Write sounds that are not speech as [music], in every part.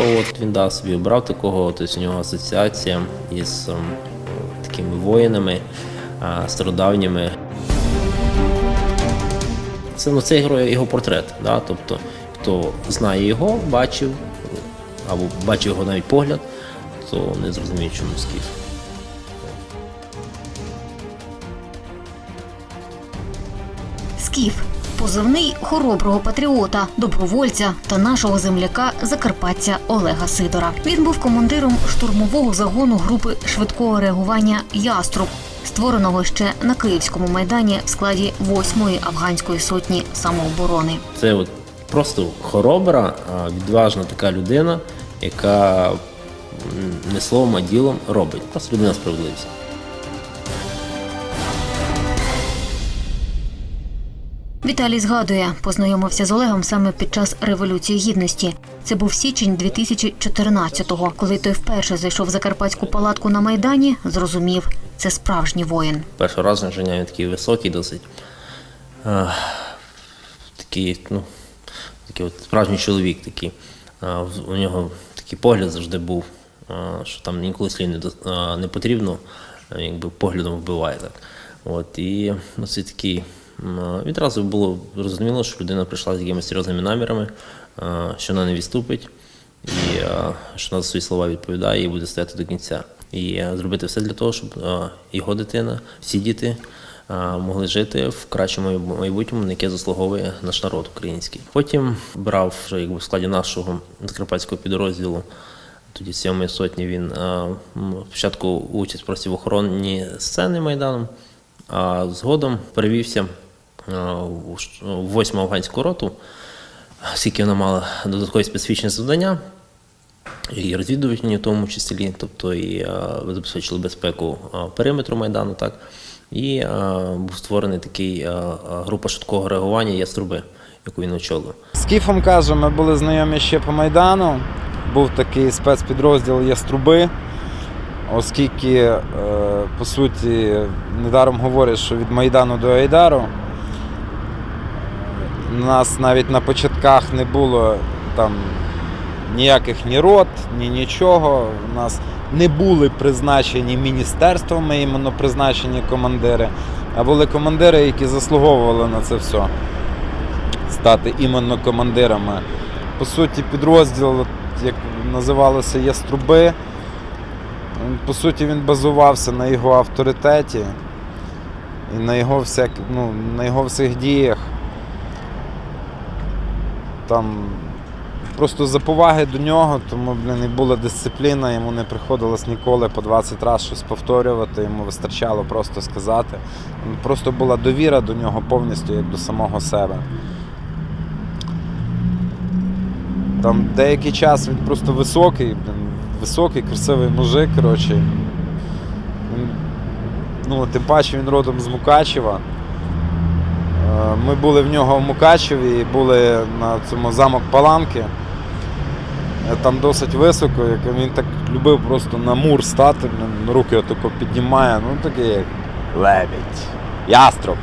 От він дав собі обрав такого, тобто у нього асоціація із ем, такими воїнами а, стародавніми. Це, ну, це герой його портрет. Да? Тобто, хто знає його, бачив, або бачив його навіть погляд, то не зрозуміє, чому скіф. Скіф позивний хороброго патріота, добровольця та нашого земляка Закарпаття Олега Сидора. Він був командиром штурмового загону групи швидкого реагування Яструб, створеного ще на Київському майдані в складі 8-ї афганської сотні самооборони. Це от просто хоробра, відважна така людина, яка не словом, а ділом робить. Просто людина справедливість. Віталій згадує, познайомився з Олегом саме під час революції гідності. Це був січень 2014-го, коли той вперше зайшов в закарпатську палатку на майдані. Зрозумів, це справжній воїн. Разу враження він такий високий, досить. Такий, ну, такий от справжній чоловік такий. У нього такий погляд завжди був, що там ніколи слів не, не потрібно, якби поглядом вбиває так. От, і ну, це такий. Відразу було зрозуміло, що людина прийшла з якимись серйозними намірами, що вона не відступить, і що вона за свої слова відповідає і буде стояти до кінця. І зробити все для того, щоб його дитина, всі діти могли жити в кращому майбутньому, на яке заслуговує наш народ український. Потім брав якби в складі нашого закарпатського підрозділу. Тоді сьомої сотні він спочатку участь просто в охоронні сцени Майдану, а згодом перевівся а, у ш- афганську роту, оскільки вона мала додаткові специфічні завдання, і розвідувальні в тому числі, тобто і забезпечили безпеку периметру Майдану, так, і був створений такий група швидкого реагування Яструби, яку він очолив. З Кіфом кажу, ми були знайомі ще по Майдану. Був такий спецпідрозділ Яструби, оскільки, е, по суті, недаром говорять, що від Майдану до Айдару у нас навіть на початках не було там ніяких ні рот, ні нічого. У нас не були призначені міністерствами, іменно призначені командири, а були командири, які заслуговували на це все стати іменно командирами. По суті, підрозділ, як називалося Яструби, по суті, він базувався на його авторитеті і на його, всяк, ну, на його всіх діях. Там просто за поваги до нього, тому блін, і була дисципліна, йому не приходилось ніколи по 20 разів щось повторювати, йому вистачало просто сказати. Просто була довіра до нього повністю як до самого себе. Там деякий час він просто високий, блін, високий, красивий мужик, коротше. Ну, тим паче він родом з Мукачева. Е, Ми були в нього в Мукачеві і були на цьому замок Паланки. Е, Там досить високо, як він так любив просто на мур стати, руки отако піднімає, ну такий як лебідь, яструб.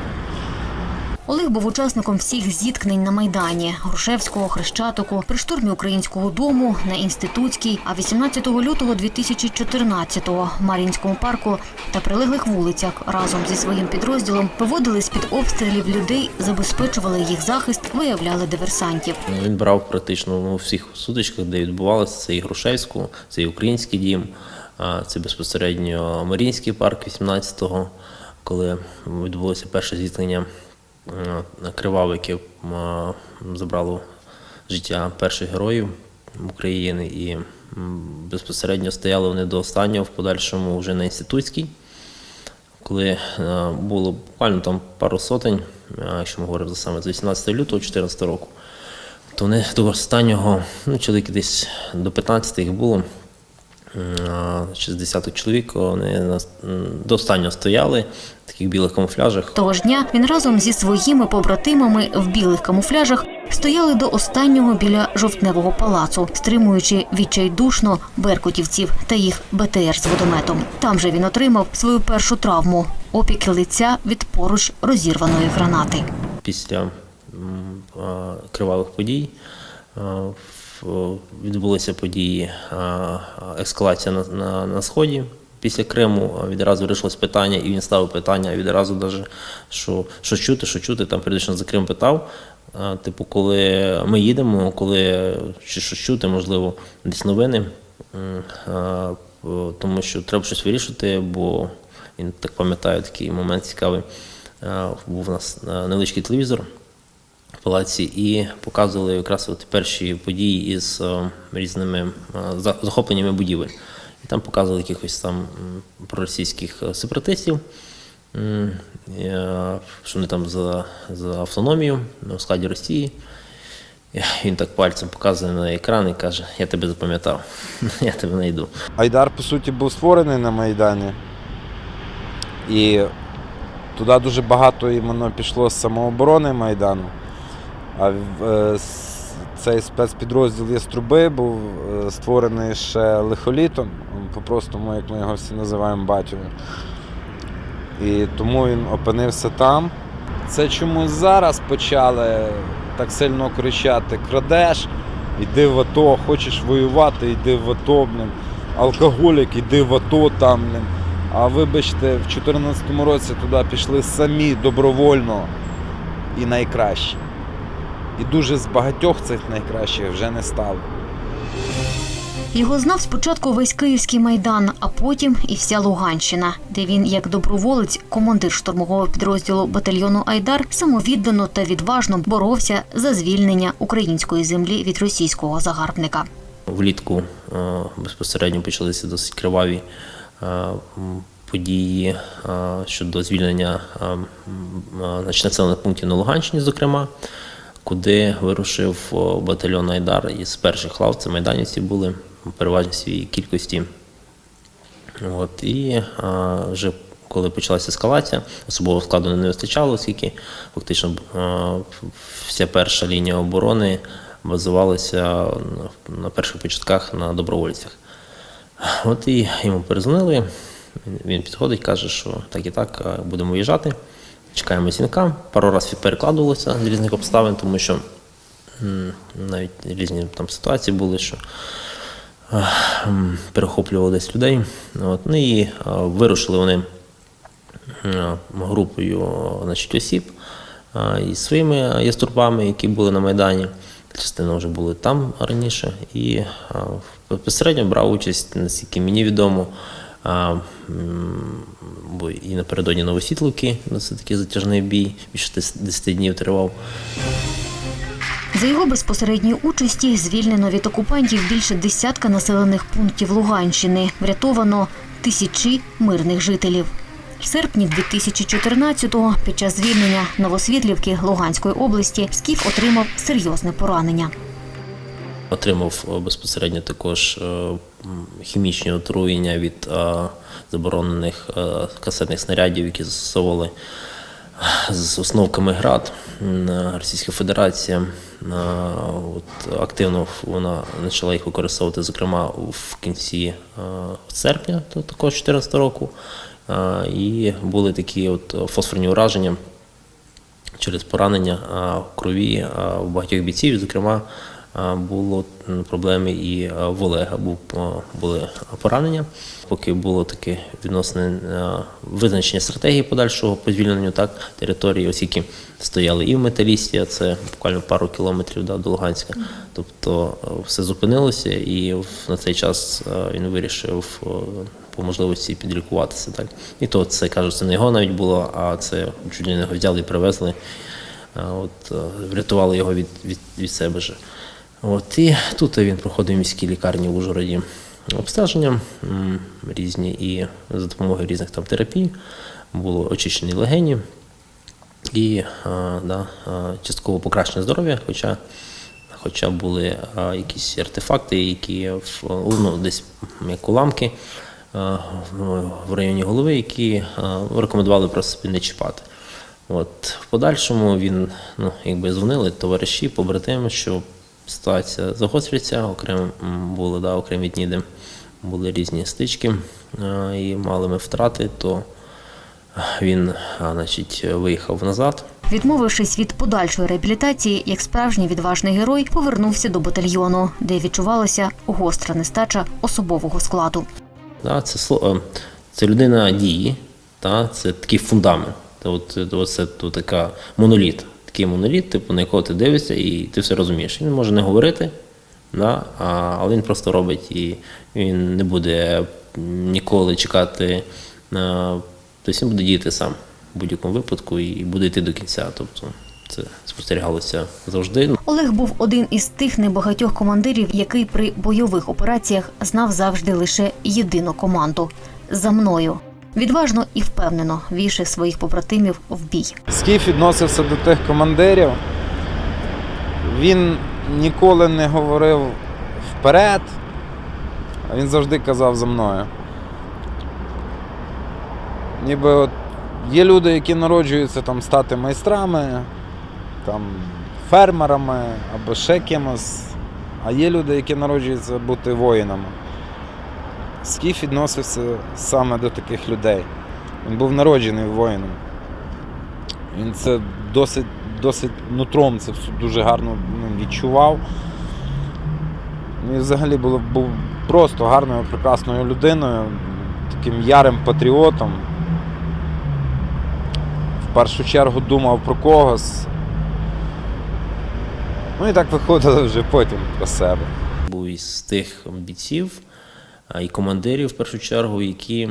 Олег був учасником всіх зіткнень на майдані Грушевського, Хрещатику, при штурмі українського дому на інститутській. А 18 лютого 2014-го в Мар'їнському парку та прилеглих вулицях разом зі своїм підрозділом виводили з під обстрілів людей, забезпечували їх захист, виявляли диверсантів. Він брав практично у всіх сутичках, де відбувалося, це і Грушевську, це і Український дім, це безпосередньо Марінський парк 18-го, коли відбулося перше зіткнення е, криваве, яке забрало життя перших героїв України. І безпосередньо стояли вони до останнього в подальшому вже на інститутській коли е, було буквально там пару сотень, е, якщо ми говоримо за саме з 18 лютого 2014 року, то вони до останнього, ну, чоловік десь до 15 їх було, м, чи з десяток чоловік, вони до останнього стояли в таких білих камуфляжах. Того ж дня він разом зі своїми побратимами в білих камуфляжах стояли до останнього біля жовтневого палацу, стримуючи відчайдушно беркутівців та їх БТР з водометом. Там же він отримав свою першу травму опік лиця від поруч розірваної гранати. після кривавих подій відбулися події, ескалація на, на, на сході. Після Криму відразу вирішилось питання, і він ставив питання відразу, даже, що, що чути, що чути. Там періодично за Крим питав. Типу, коли ми їдемо, коли чи щось чути, можливо, десь новини. Тому що треба щось вирішити, бо він так пам'ятаю такий момент цікавий. Був у нас невеличкий телевізор в палаці і показували якраз от перші події із е, різними е, захопленнями будівель. І там показували якихось там проросійських е, сепаратистів, що вони там за, за автономію у складі Росії. Він так пальцем показує на екран і каже: Я тебе запам'ятав, [laughs] я тебе знайду. Айдар, по суті, був створений на Майдані. І туди дуже багато іменно пішло з самооборони Майдану. А е, цей спецпідрозділ Яструби був е, створений ще лихолітом, по-простому, як ми його всі називаємо батьком. І тому він опинився там. Це чомусь зараз почали так сильно кричати: крадеш, йди в АТО, хочеш воювати, йди в АТО, блін. Алкоголік, йди в АТО там, блін. А вибачте, в 2014 році туди пішли самі добровольно і найкращі. І дуже з багатьох цих найкращих вже не стало. Його знав спочатку весь київський майдан, а потім і вся Луганщина, де він, як доброволець, командир штурмового підрозділу батальйону Айдар, самовіддано та відважно боровся за звільнення української землі від російського загарбника. Влітку е, безпосередньо почалися досить криваві е, події е, щодо звільнення населених пунктів на Луганщині, зокрема, куди вирушив батальйон Айдар із перших лав. Це майданівці були в переважній своїй кількості. От, і а, вже коли почалася ескалація, особового складу не вистачало, оскільки фактично а, вся перша лінія оборони базувалася на, перших початках на добровольцях. От і йому перезвонили. Він підходить, каже, що так і так будемо виїжджати. Чекаємо дзвінка. Пару разів перекладувалося з різних обставин, тому що навіть різні там ситуації були, що перехоплювали десь людей. От. Ну і вирушили вони групою значить, осіб із своїми яструбами, які були на Майдані. Частина вже були там раніше. І безпосередньо брав участь, наскільки мені відомо. Бо і напередодні Новосітловки, досить такий затяжний бій, більше 10 днів тривав. За його безпосередньої участі звільнено від окупантів більше десятка населених пунктів Луганщини. Врятовано тисячі мирних жителів. В серпні 2014-го під час звільнення Новосвітлівки Луганської області Скіф отримав серйозне поранення. Отримав е, безпосередньо також е, хімічні отруєння від е, заборонених касетних снарядів, які застосовували з основками ГРАД Російська Федерація. От, активно вона почала їх використовувати, зокрема, в кінці серпня, то також 2014 року. І були такі от фосфорні ураження через поранення в крові у багатьох бійців, зокрема, було проблеми і в Олега були поранення. Поки було таке відносне визначення стратегії подальшого по звільненню так, території, оскільки стояли і в металісті, а це буквально пару кілометрів да, до Луганська. Тобто все зупинилося, і на цей час він вирішив по можливості підлікуватися. Так. І то це кажуть, це не його навіть було, а це чуть не його взяли і привезли. От, е, врятували його від, від, від себе же. От, і тут він проходив в міській лікарні в Ужгороді обстеження різні, і за допомогою різних там терапій було очищені легені і а, да, частково покращення здоров'я, хоча, хоча були а, якісь артефакти, які ну, десь як уламки в- районі голови, які рекомендували просто собі не чіпати. От, в подальшому він, ну, якби дзвонили товариші, побратими, що ситуація загострюється, окремо були да, окремі дні, де були різні стички і мали ми втрати, то він значить, виїхав назад. Відмовившись від подальшої реабілітації, як справжній відважний герой повернувся до батальйону, де відчувалася гостра нестача особового складу. Да, це, е, це людина дії, та, це такий фундамент. Та от, це то така моноліт. Такий моноліт, типу, на якого ти дивишся і ти все розумієш. Він може не говорити, да, але він просто робить і він не буде ніколи чекати. Тобто він буде діяти сам в будь-якому випадку і буде йти до кінця. Тобто це спостерігалося завжди. Олег був один із тих небагатьох командирів, який при бойових операціях знав завжди лише єдину команду за мною. Відважно і впевнено вівши своїх побратимів в бій. Скіф відносився до тих командирів. Він ніколи не говорив вперед, а він завжди казав за мною. Ніби от є люди, які народжуються там стати майстрами, там, фермерами або ще кимось, а є люди, які народжуються бути воїнами. Скіф відносився саме до таких людей. Він був народжений воїном. Він це досить, досить нутром це все дуже гарно ну, відчував. Ну, І взагалі було, був просто гарною, прекрасною людиною, таким ярим патріотом. В першу чергу думав про когось. Ну і так виходило вже потім про себе. був із тих бійців і командирів, в першу чергу, які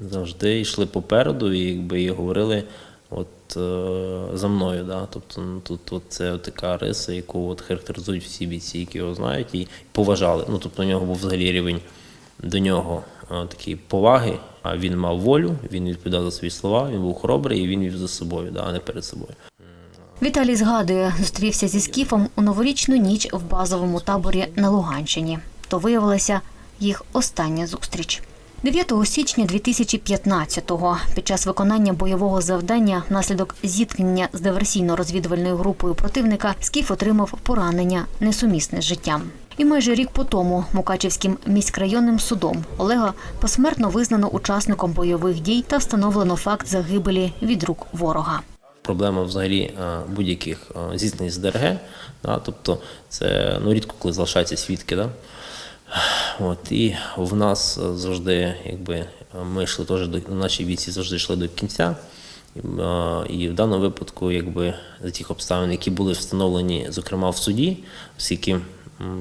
завжди йшли попереду і якби і говорили от, е, за мною. Да? Тобто ну, тут от це така риса, яку от характеризують всі бійці, які його знають, і поважали. Ну, тобто у нього був взагалі рівень до нього е, такої поваги, а він мав волю, він відповідав за свої слова, він був хоробрий і він вів за собою, да, а не перед собою. Віталій згадує, зустрівся зі скіфом у новорічну ніч в базовому таборі на Луганщині. То виявилася їх остання зустріч. 9 січня 2015-го під час виконання бойового завдання внаслідок зіткнення з диверсійно-розвідувальною групою противника Скіф отримав поранення несумісне з життям. І майже рік по тому Мукачівським міськрайонним судом Олега посмертно визнано учасником бойових дій та встановлено факт загибелі від рук ворога. проблема взагалі е, будь-яких е, зіткнень з ДРГ. Да, тобто це ну, рідко коли залишаються свідки. Да? От, і в нас завжди, якби ми йшли теж до наші віці завжди йшли до кінця. І, в даному випадку, якби за тих обставин, які були встановлені, зокрема в суді, оскільки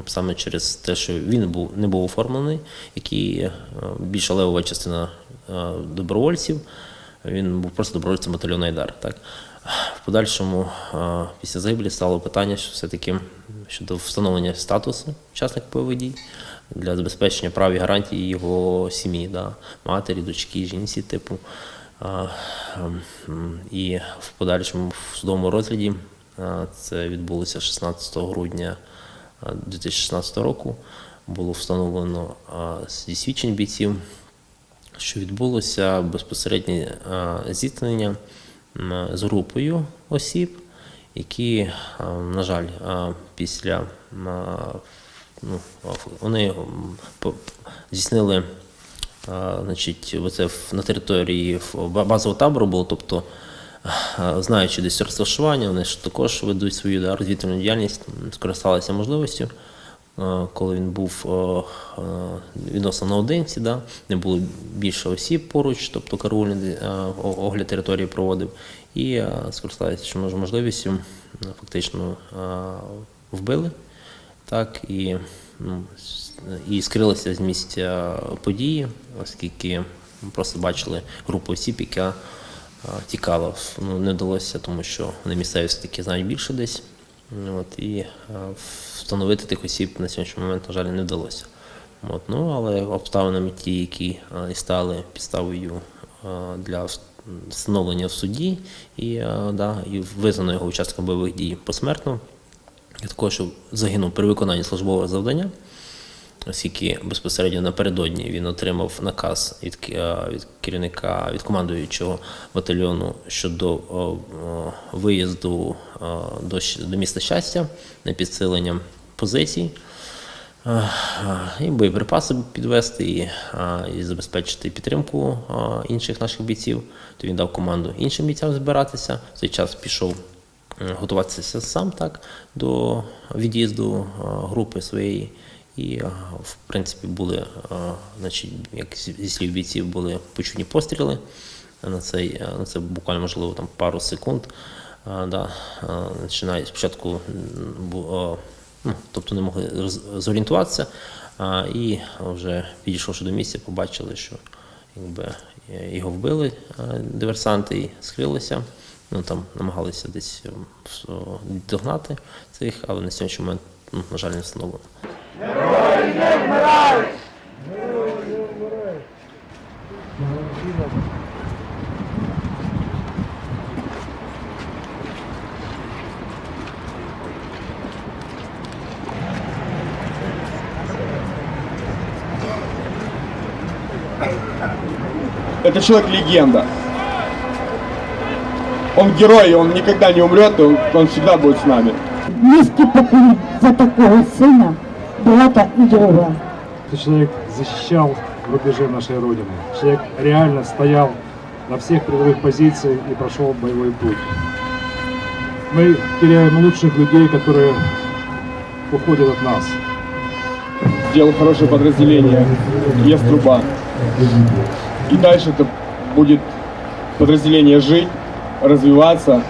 саме через те, що він був не був оформлений, який е, більша левова частина е, добровольців, він був просто добровольцем батальйону Айдар. Так? В подальшому, після загибелі, стало питання, що все-таки щодо встановлення статусу учасника бойових дій для забезпечення прав і гарантій його сім'ї, да? матері, дочки, жінці, типу. Ем, І в подальшому в судовому розгляді це відбулося 16 грудня 2016 року. Було встановлено зі свідчень бійців, що відбулося безпосереднє зіткнення з групою осіб, які, на жаль, після ну, вони здійснили значить, оце на території базового табору було, тобто, знаючи десь розташування, вони ж також ведуть свою да, розвідувальну діяльність, скористалися можливістю. Коли він був відносно наодинці, да, не було більше осіб поруч, тобто караульний огляд території проводив, і скористалися що мож- можливістю, фактично вбили так і, ну, і скрилися з місця події, оскільки ми просто бачили групу осіб, яка а, тікала. Ну, не вдалося, тому що вони місцеві все-таки знають більше десь. От, і встановити тих осіб на сьогоднішній момент, на жаль, не вдалося. От, ну, але обставинами ті, які і стали підставою для встановлення в суді, і, да, і визнано його учасником бойових дій посмертно. Також загинув при виконанні службового завдання, оскільки безпосередньо напередодні він отримав наказ від, е, від керівника, від командуючого батальйону щодо о, о, виїзду е, до, до міста щастя на підсилення позицій. е, е, І боєприпаси підвести, і, е, і забезпечити підтримку е, інших наших бійців. То він дав команду іншим бійцям збиратися. В цей час пішов готуватися сам так до від'їзду е, групи своєї. І, е, в принципі, були, е, значить, як зі слів бійців, були почутні постріли. На цей, е, ну, це буквально можливо там пару секунд. Е, Да, е, починає спочатку е, ну, тобто не могли зорієнтуватися, і вже підійшовши до місця, побачили, що якби, е, його вбили е, диверсанти і скрилися. Ну, там намагалися десь ем, догнати цих, але на сьогоднішній момент, ну, на жаль, не встановлено. Это человек-легенда. Он герой, он никогда не умрет, он, он всегда будет с нами. низкий поклон за такого сына, брата и друга. Этот человек защищал рубежи нашей Родины. Человек реально стоял на всех передовых позициях и прошел боевой путь. Мы теряем лучших людей, которые уходят от нас. Сделал хорошее подразделение, есть труба. И дальше это будет подразделение жить, развиваться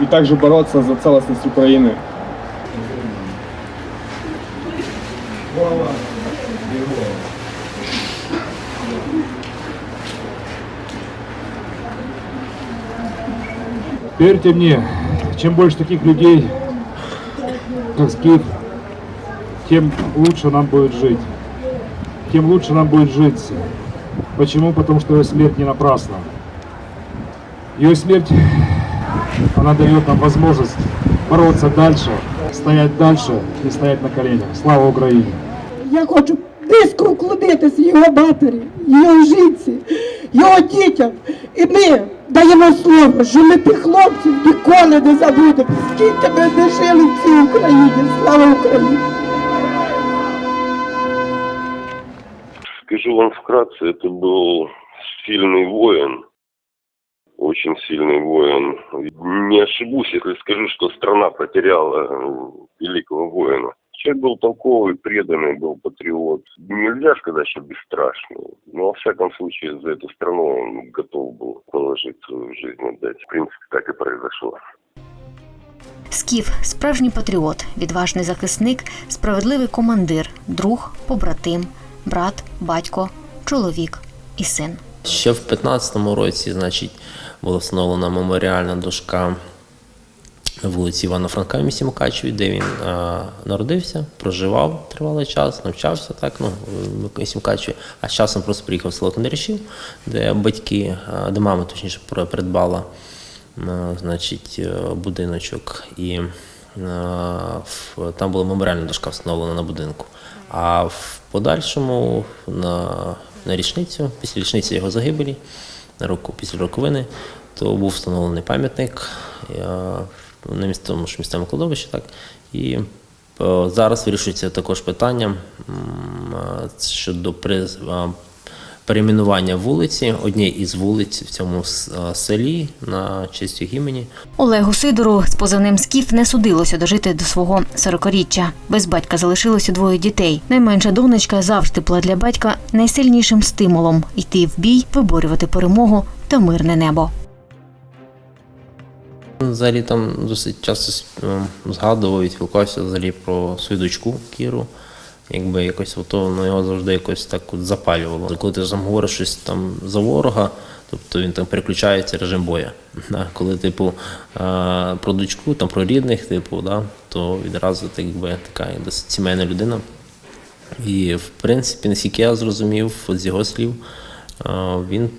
и также бороться за целостность Украины. Поверьте мне, чем больше таких людей, как Скиф, тем лучше нам будет жить. Тем лучше нам будет жить. Почему? Потому что смерть не напрасна. Ее смерть, она дает нам возможность бороться дальше, стоять дальше и стоять на коленях. Слава Украине! Я хочу низько вклонитись його матері, його жінці, його дітям. І ми даємо слово, що ми тих хлопців ніколи не забудемо. Скільки ми не жили в цій Україні. Слава Україні! Скажу вам вкратце, это был сильный воин, очень сильный воин. Не ошибусь, если скажу, что страна потеряла э, великого воина. Человек был толковый, преданный, был патриот. Нельзя сказать, что бесстрашный, но во всяком случае за эту страну он готов был положить свою жизнь отдать. В принципе, так и произошло. Скіф справжній патріот, відважний захисник, справедливий командир, друг, побратим, брат, батько, чоловік і син. Ще в 15-му році, значить, була встановлена меморіальна дошка на вулиці Івана Франка в місті Мукачеві, де він е, народився, проживав тривалий час, навчався так, ну, місті Мукачеві, а з часом просто приїхав в село Кондряшів, де батьки, е, де мама точніше придбала е, значить, е, будиночок. І там була меморіальна дошка встановлена на будинку. А в подальшому на, на річницю, після річниці його загибелі, року після роковини, то був встановлений пам'ятник на місцевому ж місцевому кладовищі. Так, і е, зараз вирішується також питання щодо перейменування вулиці, однієї із вулиць в цьому е, селі на честь його імені. Олегу Сидору з позивним Скіф не судилося дожити до свого 40-річчя. Без батька залишилося двоє дітей. Найменша донечка завжди була для батька найсильнішим стимулом йти в бій, виборювати перемогу та мирне небо. Взагалі там досить часто е, згадував і спілкувався взагалі про свою дочку Кіру. Якби якось ото воно його завжди якось так от запалювало. Коли ти там говориш щось там за ворога, тобто він там переключається режим боя. [laughs] Да? Коли, типу, про дочку, там про рідних, типу, да? то відразу так, якби така досить сімейна людина. І в принципі, наскільки я зрозумів от з його слів, він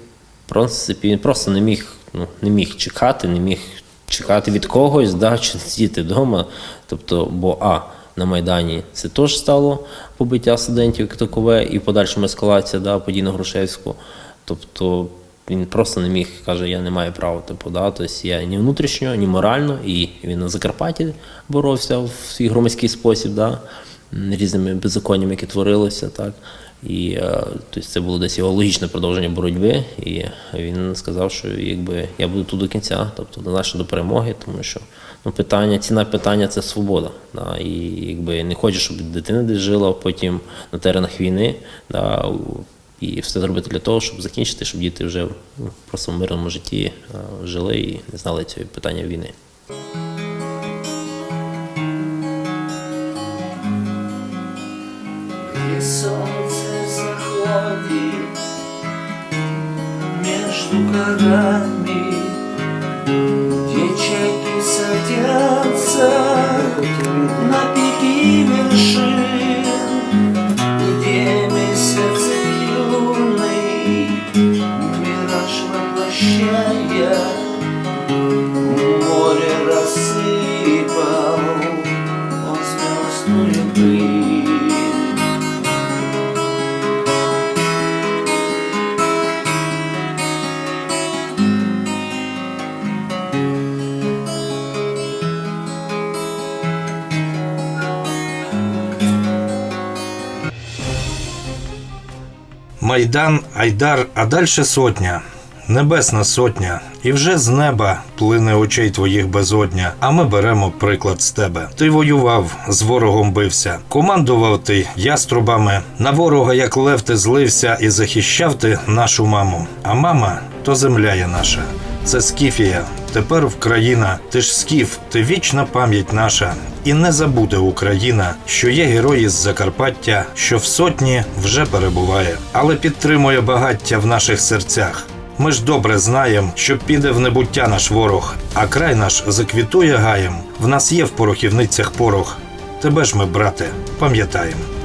принципі він просто не міг, ну, не міг чекати, не міг чекати від когось, да, чи сидіти вдома. Тобто, бо А. На Майдані це теж стало побиття студентів як такове і в подальшому ескалація да, подій на Грушевську. Тобто він просто не міг, каже, я не маю права. Типу, да, тобто я ні внутрішньо, ні морально, і він на Закарпатті боровся в свій громадський спосіб. Да. різними беззаконнями, які творилися, так. І е, тобто це було десь його логічне продовження боротьби. І він сказав, що якби я буду тут до кінця, тобто до нашої до перемоги, тому що ну, питання, ціна питання це свобода. Да, і якби не хочеш, щоб дитина десь жила потім на теренах війни. Да, і все зробити для того, щоб закінчити, щоб діти вже ну, просто в мирному житті е, жили і не знали цього питання війни. И горами, Ячейки садятся Майдан, Айдар, а дальше сотня. Небесна сотня, і вже з неба плине очей твоїх безодня. А ми беремо приклад з тебе. Ти воював, з ворогом бився, командував ти яструбами. На ворога, як лев, ти злився і захищав ти нашу маму. А мама то земля є наша. Це Скіфія, тепер Вкраїна. Ти ж скіф, ти вічна пам'ять наша. І не забуде Україна, що є герої з Закарпаття, що в сотні вже перебуває, але підтримує багаття в наших серцях. Ми ж добре знаємо, що піде в небуття наш ворог, а край наш заквітує гаєм. В нас є в порохівницях порох. Тебе ж ми, брате, пам'ятаємо.